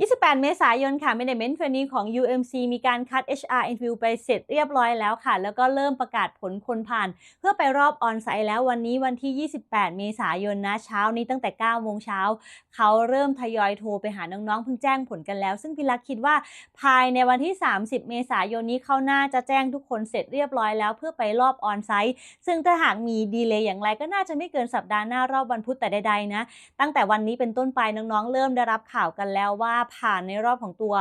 28 เมษายนค่ะ Management Trainee ของ UMC มีการคัด HR interview ไปเสร็จเรียบร้อยแล้วค่ะ แล้วก็เริ่มประกาศผลคนผ่าน เพื่อไปรอบออนไซต์แล้ววันนี้วันที่ 28 เมษายนนะเช้านี้ตั้งแต่ 9 โมงเช้า เขาเริ่มทยอยโทรไปหาน้องๆ เพิ่งแจ้งผลกันแล้ว ซึ่งพี่ลักคิดว่าภายในวันที่ 30 เมษายนนี้เขาน่าจะแจ้งทุกคนเสร็จเรียบร้อยแล้วเพื่อไปรอบออนไซต์ ซึ่งถ้าหากมีดีเลย์อย่างไรก็น่าจะไม่เกินสัปดาห์หน้ารอบวันพุธแต่ใดๆนะ ตั้งแต่วันนี้เป็นต้นไปน้องๆ เริ่มได้รับข่าวกันแล้วว่าผ่านในรอบของตัว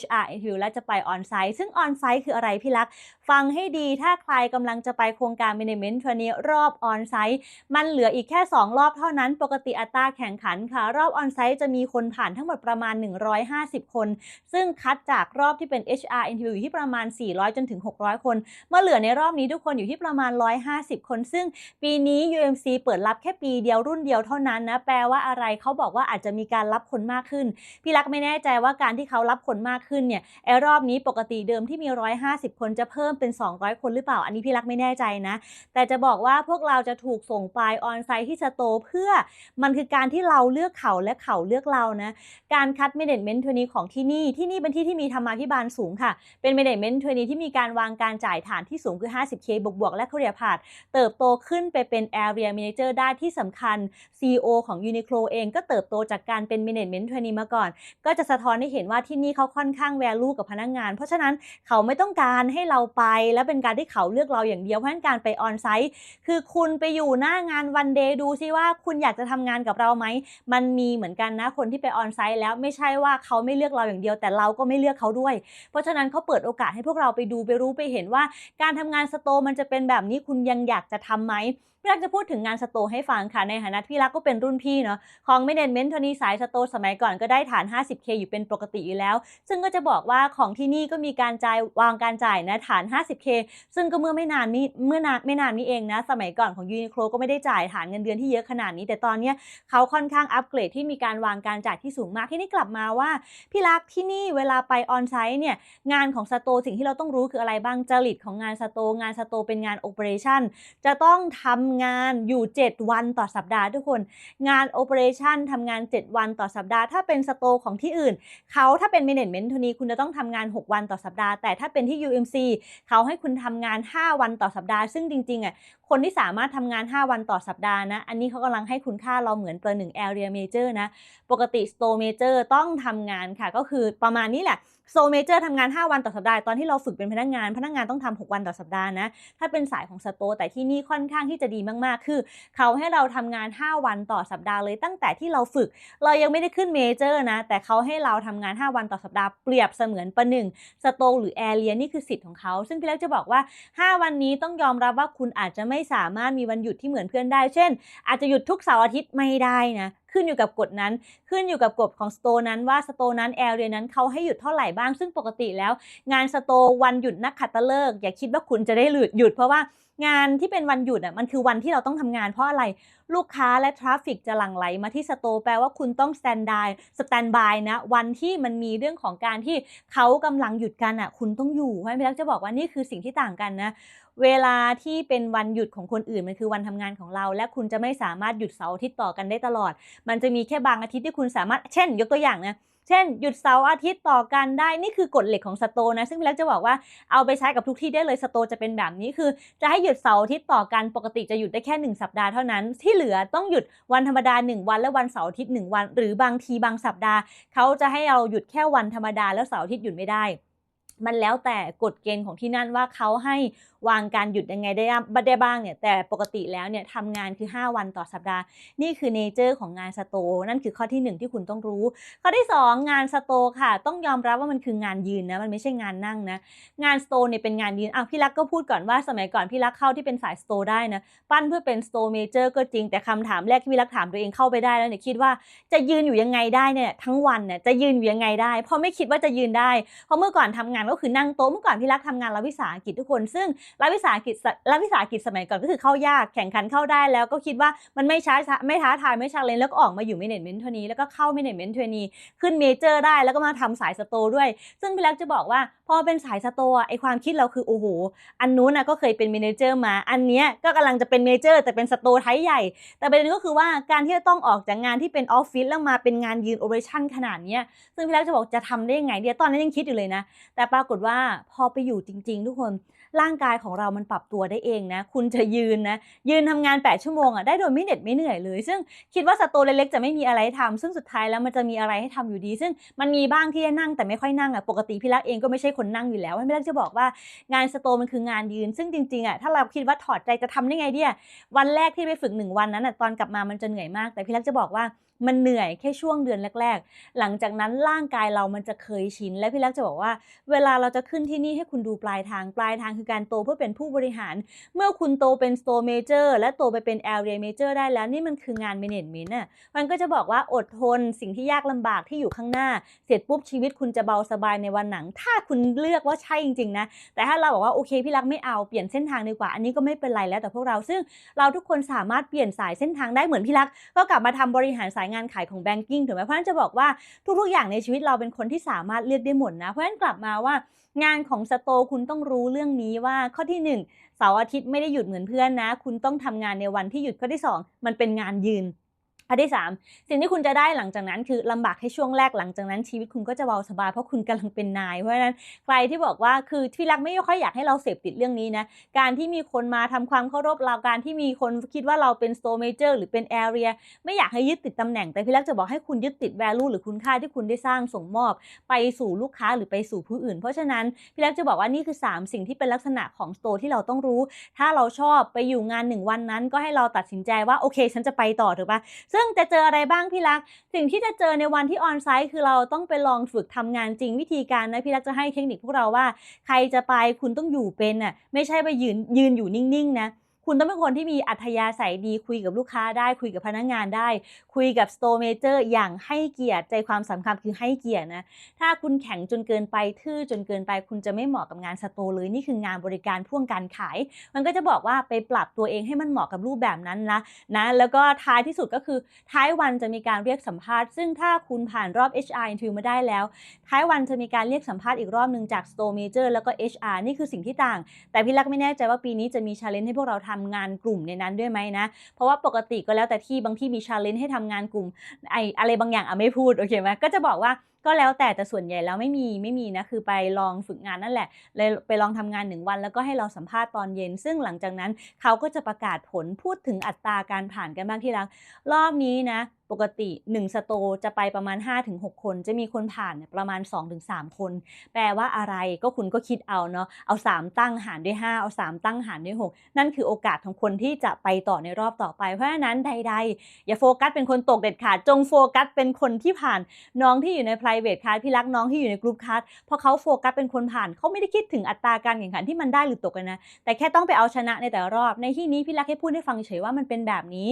HR interview และจะไปออนไซต์ซึ่งออนไซต์คืออะไรพี่ลักษ์ฟังให้ดีถ้าใครกำลังจะไปโครงการ Management Trainee รอบออนไซต์มันเหลืออีกแค่ 2 รอบเท่านั้น ปกติอัตราแข่งขันค่ะ รอบออนไซต์จะมีคนผ่านทั้งหมดประมาณ 150 คน ซึ่งคัดจากรอบที่เป็น HR interview อยู่ที่ประมาณ 400 จนถึง 600 คน เมื่อเหลือในรอบนี้ทุกคนอยู่ที่ประมาณ 150 คน ซึ่งปีนี้ UMC เปิดรับแค่ปีเดียวรุ่นเดียวเท่านั้นนะแปลว่าอะไรเขาบอกว่าอาจจะมีการรับคนมากขึ้นพี่รักไม่แน่ใจว่าการที่เขารับคนมากขึ้นเนี่ยไอรอบนี้ปกติเดิมที่มี 150 คนจะเพิ่มเป็น 200 คนหรือเปล่า อันนี้พี่รักไม่แน่ใจนะ แต่จะบอกว่าพวกเราจะถูกส่งไปออนไซต์ที่สโตเพื่อมันคือการที่เราเลือกเขาและเขาเลือกเรานะการคัด Management Trainee ของที่นี่ที่นี่เป็นที่ที่มีธรรมาภิบาลสูงค่ะ เป็น Management Trainee ที่มีการวางการจ่ายฐานที่สูงคือ 50K บวกบวกๆและ Career Path เติบโตขึ้นไปเป็น Area Manager ได้ที่สำคัญ CEO ของ Uniqlo เองก็เติบโตจากการเป็น Management Trainee มาก่อน ก็จะสะท้อนให้เห็นว่าที่นี่เขาค่อนข้าง value กับพนักงาน เพราะฉะนั้นเขาไม่ต้องการให้เราไป และเป็นการที่เขาเลือกเราอย่างเดียวเพราะฉะนั้นการไปออนไซต์คือคุณไปอยู่หน้างานวันเดย์ดูซิว่าคุณอยากจะทำงานกับเราไหมมันมีเหมือนกันนะคนที่ไปออนไซต์แล้วไม่ใช่ว่าเขาไม่เลือกเราอย่างเดียว แต่เราก็ไม่เลือกเขาด้วย เพราะฉะนั้นเขาเปิดโอกาสให้พวกเราไปดูไปรู้ไปเห็นว่า การทำงานสโตมันจะเป็นแบบนี้คุณยังอยากจะทำไหมพี่รักจะพูดถึงงานสโตให้ฟังค่ะในฐานะพี่รักก็เป็นรุ่นพี่เนาะของ Management โทนีสายสโตสมัยก่อนก็ได้ฐาน 50K อยู่เป็นปกติอยู่แล้ว ซึ่งก็จะบอกว่าของที่นี่ก็มีการจ่ายวางการจ่ายนะฐาน 50K ซึ่งก็เมื่อไม่นานนี้เมื่อนานไม่นานนี้เองนะ สมัยก่อนของ Uniqlo ก็ไม่ได้จ่ายฐานเงินเดือนที่เยอะขนาดนี้ แต่ตอนนี้เขาค่อนข้างอัปเกรดที่มีการวางการจ่ายที่สูงมากที่นี่กลับมาว่าพี่รักที่นี่เวลาไปออนไซต์เนี่ยงานของสโตสิ่งที่เราต้องรู้คืออะไรบ้างจริตของงานสโตงานสโตเป็นงานโอเปอเรชั่นจะต้องทำงานอยู่ 7 วันต่อสัปดาห์ทุกคน งานโอเปอเรชั่นทำงาน 7 วันต่อสัปดาห์ ถ้าเป็นสโตของที่อื่น เขาถ้าเป็น Management ทุนีคุณจะต้องทำงาน 6 วันต่อสัปดาห์ แต่ถ้าเป็นที่ UMC เขาให้คุณทำงาน 5 วันต่อสัปดาห์ ซึ่งจริงๆอะคนที่สามารถทำงาน 5 วันต่อสัปดาห์นะ อันนี้เขากำลังให้คุณค่าเราเหมือนตัวหนึ่ง Area Major นะ ปกติ Store Major ต้องทำงานค่ะ ก็คือประมาณนี้แหละ Store Major ทำงาน 5 วันต่อสัปดาห์ตอนที่เราฝึกเป็นพนักงาน พนักงานต้องทำ6วันต่อสัปดาห์นะ ถ้าเป็นสายของ Store แต่ที่นี่ค่อนข้างที่จะดีมากๆ คือ เขาให้เราทำงาน 5 วันต่อสัปดาห์เลยตั้งแต่ที่เราฝึก เรายังไม่ได้ขึ้นเมเจอร์นะ แต่เขาให้เราทำงาน 5 วันต่อสัปดาห์เปรียบเสมือนประหนึ่งสโตหรือแอเรียนี่คือสิทธิ์ของเขา ซึ่งพี่เล็กจะบอกว่า 5 วันนี้ต้องยอมรับว่าคุณอาจจะไม่สามารถมีวันหยุดที่เหมือนเพื่อนได้ เช่น อาจจะหยุดทุกเสาร์อาทิตย์ไม่ได้นะ ขึ้นอยู่กับกฎนั้น ขึ้นอยู่กับกฎของสโตนั้นว่าสโตนั้นแอเรียนั้นเขาให้หยุดเท่าไหร่บ้าง ซึ่งปกติแล้ว งานสโตวันหยุดนักขัตฤกษ์อย่าคิดว่าคุณจะได้หยุดหยุดเพราะว่า งานที่เป็นวันหยุดอะมันคือวันที่เราต้องทำงานเพราะอะไรลูกค้าและทราฟฟิกจะหลั่งไหลมาที่สโตแปลว่าคุณต้องสแตนดายสแตนบายนะ วันที่มันมีเรื่องของการที่เขากำลังหยุดกันอะคุณต้องอยู่เพราะฉะนั้นพี่รักจะบอกว่านี่คือสิ่งที่ต่างกันนะ เวลาที่เป็นวันหยุดของคนอื่นมันคือวันทำงานของเรา และคุณจะไม่สามารถหยุดเสาร์อาทิตย์ต่อกันได้ตลอด มันจะมีแค่บางอาทิตย์ที่คุณสามารถเช่น ยกตัวอย่างนะ เช่น หยุดเสาร์อาทิตย์ต่อกันได้ นี่คือกฎเหล็กของสโตนะ ซึ่งพี่เล็กจะบอกว่าเอาไปใช้กับทุกที่ได้เลยสโตจะเป็นแบบนี้คือ จะให้หยุดเสาร์อาทิตย์ต่อกันปกติจะหยุดได้แค่ 1 สัปดาห์เท่านั้น ที่เหลือต้องหยุดวันธรรมดา 1 วันและวันเสาร์อาทิตย์1วัน หรือบางทีบางสัปดาห์ เขาจะให้เราหยุดแค่วันธรรมดาแล้วเสาร์อาทิตย์หยุดไม่ได้ มันแล้วแต่กฎเกณฑ์ของที่นั่นว่าเขาให้วางการหยุดยังไงได้ได้บ้างเนี่ยแต่ปกติแล้วเนี่ยทำงานคือ 5 วันต่อสัปดาห์ นี่คือเนเจอร์ของงานสโตนั่นคือข้อที่ 1 ที่คุณต้องรู้ ข้อที่ 2 งานสโตค่ะ ต้องยอมรับว่ามันคืองานยืนนะมันไม่ใช่งานนั่งนะงานสโตเนี่ยเป็นงานยืนอะพี่รักก็พูดก่อนว่าสมัยก่อนพี่รักเข้าที่เป็นสายสโตได้นะปั้นเพื่อเป็นสโตเมเจอร์ก็จริงแต่คำถามแรกที่พี่รักถามตัวเองเข้าไปได้แล้วเนี่ยคิดว่าจะยืนอยู่ยังไงได้เนี่ยทั้งวันเนี่ยจะยืนอยู่ยังไงได้เพราะไม่คิดว่าจะยืนได้เพราะเมื่อก่อนทำงานแล้วคือนั่งโต๊ะเมื่อก่อนพี่รักทำงานรัฐวิสาหกิจทุกคน ซึ่งรัฐวิสาหกิจรัฐวิสาหกิจสมัยก่อนก็คือเข้ายากแข่งขันเข้าได้แล้วก็คิดว่ามันไม่ช้าไม่ท้าทายไม่ชาเลนแล้วก็ออกมาอยู่ management เทนี้แล้วก็เข้า management เทนี้ขึ้นเมเจอร์ได้แล้วก็มาทำสายสโตด้วย ซึ่งพี่รักจะบอกว่าพอเป็นสายสโตไอความคิดเราคือโอ้โหอันนู้นนะก็เคยเป็นเมนเจอร์มา อันเนี้ยก็กำลังจะเป็นเมเจอร์แต่เป็นสโตไทยใหญ่ แต่ประเด็นก็คือว่าการที่จะต้องออกจากงานที่เป็นออฟฟิศแล้วมาเป็นงานยืนโอเปอเรชั่นขนาดนี้ซึ่งพี่รักจะบอกจะทำได้ยังไงเดียวตอนนั้นยังคิดอยู่เลยนะแต่ปรากฏว่าพอไปอยู่จริง ๆ ทุกคนร่างกายของเรามันปรับตัวได้เองนะ คุณจะยืนนะ ยืนทำงาน 8 ชั่วโมงอะได้โดยไม่เหน็ดไม่เหนื่อยเลย ซึ่งคิดว่าสโตเล็กๆจะไม่มีอะไรให้ทำซึ่งสุดท้ายแล้วมันจะมีอะไรให้ทำอยู่ดี ซึ่งมันมีบ้างที่จะนั่งแต่ไม่ค่อยนั่งอะปกติพี่รักเองก็ไม่ใช่คนนั่งอยู่แล้วพี่รักจะบอกว่างานสโตมันคืองานยืน ซึ่งจริงๆอะถ้าเราคิดว่าถอดใจจะทำได้ไงเดียวันแรกที่ไปฝึกหนึ่งวันนั้นอะตอนกลับมามันจะเหนื่อยมาก แต่พี่รักจะบอกว่า มันเหนื่อยแค่ช่วงเดือนแรก ๆ หลังจากนั้นร่างกายเรามันจะเคยชิน และพี่รักจะบอกว่า เวลาเราจะขึ้นที่นี่ให้คุณดูปลายทางปลายทางคือการโตเพื่อเป็นผู้บริหาร เมื่อคุณโตเป็น store major และโตไปเป็น area major ได้แล้วนี่มันคืองาน management น่ะมันก็จะบอกว่าอดทนสิ่งที่ยากลำบากที่อยู่ข้างหน้า เสร็จปุ๊บชีวิตคุณจะเบาสบายในวันหนัง ถ้าคุณเลือกว่าใช่จริงๆนะแต่ถ้าเราบอกว่าโอเคพี่รักไม่เอาเปลี่ยนเส้นทางดีกว่าอันนี้ก็ไม่เป็นไรแล้วแต่พวกเราซึ่งเราทุกคนสามารถเปลี่ยนสายเส้นทางได้เหมือนพี่รักก็กลับมาทำบริหารสายงานขายของแบงกิ้งถูกไหมเพราะฉะนั้นจะบอกว่าทุกๆ อย่างในชีวิตเราเป็นคนที่สามารถเลือกได้หมดนะ เพราะฉะนั้นกลับมาว่างานของสโตคุณต้องรู้เรื่องนี้ว่าข้อที่ 1 เสาร์อาทิตย์ไม่ได้หยุดเหมือนเพื่อนนะ คุณต้องทำงานในวันที่หยุดข้อที่ 2 มันเป็นงานยืน ข้อที่ 3 สิ่งที่คุณจะได้หลังจากนั้นคือลำบากแค่ช่วงแรกหลังจากนั้นชีวิตคุณก็จะเบาสบายเพราะคุณกำลังเป็นนายเพราะฉะนั้นใครที่บอกว่าคือที่รักไม่ค่อยอยากให้เราเสพติดเรื่องนี้นะการที่มีคนมาทำความเคารพเราการที่มีคนคิดว่าเราเป็น store major หรือเป็น area ไม่อยากให้ยึดติดตำแหน่งแต่พี่รักจะบอกให้คุณยึดติด value หรือคุณค่าที่คุณได้สร้างส่งมอบ ไปสู่ลูกค้าหรือไปสู่ผู้อื่น เพราะฉะนั้นพี่รักจะบอกว่านี่คือ 3 สิ่งที่เป็นลักษณะของ store ที่เราต้องรู้ ถ้าเราชอบไปอยู่งานหนึ่งวันนั้น ก็ให้เราตัดสินใจว่าโอเค ฉันจะไปต่อถูกปะซึ่งจะเจออะไรบ้างพี่รัก สิ่งที่จะเจอในวันที่ออนไซต์คือเราต้องไปลองฝึกทำงานจริงวิธีการนะพี่รักจะให้เทคนิคพวกเราว่า ใครจะไปคุณต้องอยู่เป็นน่ะไม่ใช่ไปยืนยืนอยู่นิ่งๆนะ คุณต้องเป็นคนที่มีอัธยาศัยดีคุยกับลูกค้าได้คุยกับพนักงงานได้ คุยกับสโตร์เมเจอร์อย่างให้เกียรติใจความสำคัญคือให้เกียรตินะ ถ้าคุณแข็งจนเกินไปทื่อจนเกินไป คุณจะไม่เหมาะกับงานสโตร์เลยนี่คืองานบริการพ่วงการขาย มันก็จะบอกว่าไปปรับตัวเองให้มันเหมาะกับรูปแบบนั้นนะนะแล้วก็ท้ายที่สุดก็คือท้ายวันจะมีการเรียกสัมภาษณ์ ซึ่งถ้าคุณผ่านรอบ HR interview มาได้แล้ว ท้ายวันจะมีการเรียกสัมภาษณ์อีกรอบหนึ่งจาก store manager แล้วก็ HR นี่คือสิ่งที่ต่าง แต่พี่ลักไม่แน่ใจว่าปีนี้จะมี challenge ให้พวกเราทำงานกลุ่มในนั้นด้วยไหมนะ เพราะว่าปกติก็แล้วแต่ที่บางที่มีชาเลนจ์ให้ทำงานกลุ่มไออะไรบางอย่างอะไม่พูดโอเคไหมก็จะบอกว่าก็แล้วแต่แต่ส่วนใหญ่แล้วไม่มีไม่มีนะคือไปลองฝึกงานนั่นแหละเลยไปลองทำงานหนึ่งวันแล้วก็ให้เราสัมภาษณ์ตอนเย็น ซึ่งหลังจากนั้นเขาก็จะประกาศผลพูดถึงอัตราการผ่านกันบ้างที่รักรอบนี้นะ ปกติ 1 สโตจะไปประมาณ 5-6 คน จะมีคนผ่านประมาณ 2-3 คน แปลว่าอะไรก็คุณก็คิดเอาเนาะเอา 3 ตั้งหารด้วย 5 เอา 3 ตั้งหารด้วย 6 นั่นคือโอกาสของคนที่จะไปต่อในรอบต่อไป เพราะฉะนั้นใด ๆ อย่าโฟกัสเป็นคนตกเด็ดขาดจงโฟกัสเป็นคนที่ผ่านน้องที่อยู่ใน private class พี่รักน้องที่อยู่ในกรุ๊ปคัสพอเขาโฟกัสเป็นคนผ่านเขาไม่ได้คิดถึงอัตราการแข่งขันที่มันได้หรือตกกันนะแต่แค่ต้องไปเอาชนะในแต่ละรอบ ในที่นี้พี่รักให้พูดให้ฟังเฉยว่ามันเป็นแบบนี้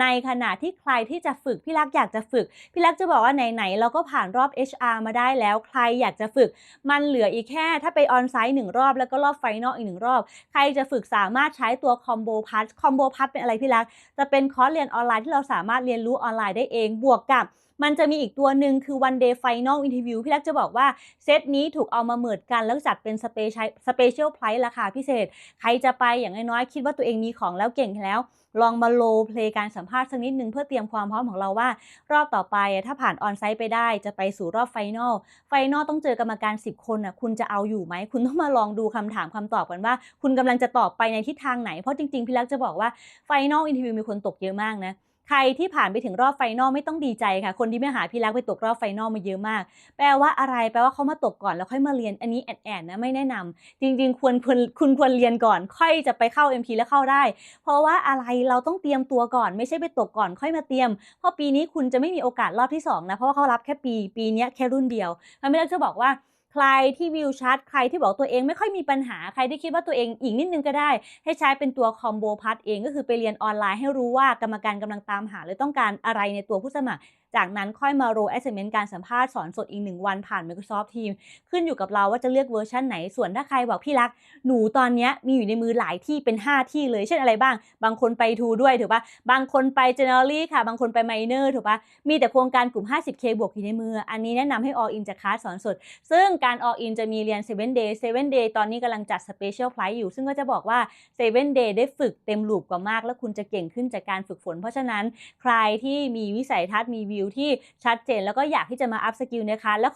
ในขณะที่ใครที่จะฝึกพี่รักอยากจะฝึก พี่รักจะบอกว่าไหนๆเราก็ผ่านรอบ HR มาได้แล้ว ใครอยากจะฝึก มันเหลืออีกแค่ถ้าไปออนไซต์หนึ่งรอบแล้วก็รอบไฟนอลอีกหนึ่งรอบ ใครจะฝึกสามารถใช้ตัวคอมโบพัทคอมโบพัทเป็นอะไรพี่รัก จะเป็นคอร์สเรียนออนไลน์ที่เราสามารถเรียนรู้ออนไลน์ได้เอง บวกกับมันจะมีอีกตัวหนึ่งคือ one day final interview พี่รักจะบอกว่า เซตนี้ถูกเอามาเหมือดกัน แล้วจัดเป็นสเปเชียลสเปเชียลไพรส์ราคาพิเศษ ใครจะไปอย่างน้อยๆคิดว่าตัวเองมีของแล้วเก่งแล้ว ลองมาโลเพลย์การสัมภาษณ์สักนิดนึงเพื่อเตรียมความพร้อมของเราว่า รอบต่อไปถ้าผ่านออนไซต์ไปได้จะไปสู่รอบไฟนอลไฟนอลต้องเจอกรรมการ 10 คนอะคุณจะเอาอยู่ไหม คุณต้องมาลองดูคำถามคำตอบกันว่า คุณกำลังจะตอบไปในทิศทางไหนเพราะจริงๆพี่ลักจะบอกว่าไฟนอลอินทิวิวมีคนตกเยอะมากนะ ใครที่ผ่านไปถึงรอบไฟนอลไม่ต้องดีใจค่ะ คนที่ไม่หาพี่รักไปตกรอบไฟนอลมาเยอะมาก แปลว่าอะไร แปลว่าเขามาตกก่อนแล้วค่อยมาเรียน อันนี้แอดแอดนะไม่แนะนำจริง ๆ ควรควรคุณควรเรียนก่อน ค่อยจะไปเข้า MP แล้วเข้าได้ เพราะว่าอะไรเราต้องเตรียมตัวก่อน ไม่ใช่ไปตกก่อนค่อยมาเตรียม เพราะปีนี้คุณจะไม่มีโอกาสรอบที่2นะเพราะว่าเขารับแค่ปี ปีนี้แค่รุ่นเดียวมันไม่ได้จะบอกว่า ใครที่วิวชัดใครที่บอกตัวเองไม่ค่อยมีปัญหาใครที่คิดว่าตัวเองอีกนิดนึงก็ได้ ให้ใช้เป็นตัวคอมโบพัทเองก็คือไปเรียนออนไลน์ให้รู้ว่ากรรมการกำลังตามหาหรือต้องการอะไรในตัวผู้สมัคร จากนั้นค่อยมาโร assignment การสัมภาษณ์สอนสดอีก1วันผ่าน Microsoft Teams ขึ้นอยู่กับเราว่าจะเลือกเวอร์ชันไหน ส่วนถ้าใครบอกพี่รัก หนูตอนนี้มีอยู่ในมือหลายที่เป็น 5 ที่เลย เช่นอะไรบ้าง บางคนไป To ด้วยถูกปะบางคนไป Generally ค่ะ บางคนไป Minor ถูกปะมีแต่โครงการกลุ่ม 50K บวกอยู่ในมือ อันนี้แนะนำให้ all in จากคลาสสอนสด ซึ่งการ all in จะมีเรียน 7 day 7 day ตอนนี้กำลังจัด special price อยู่ ซึ่งก็จะบอกว่า 7 day ได้ฝึกเต็มลูปกว่ามาก แล้วคุณจะเก่งขึ้นจากการฝึกฝน เพราะฉะนั้นใครที่มีวิสัยทัศน์มีวิวที่ชัดเจน แล้วก็อยากที่จะมาอัพสกิลนะคะแล้ว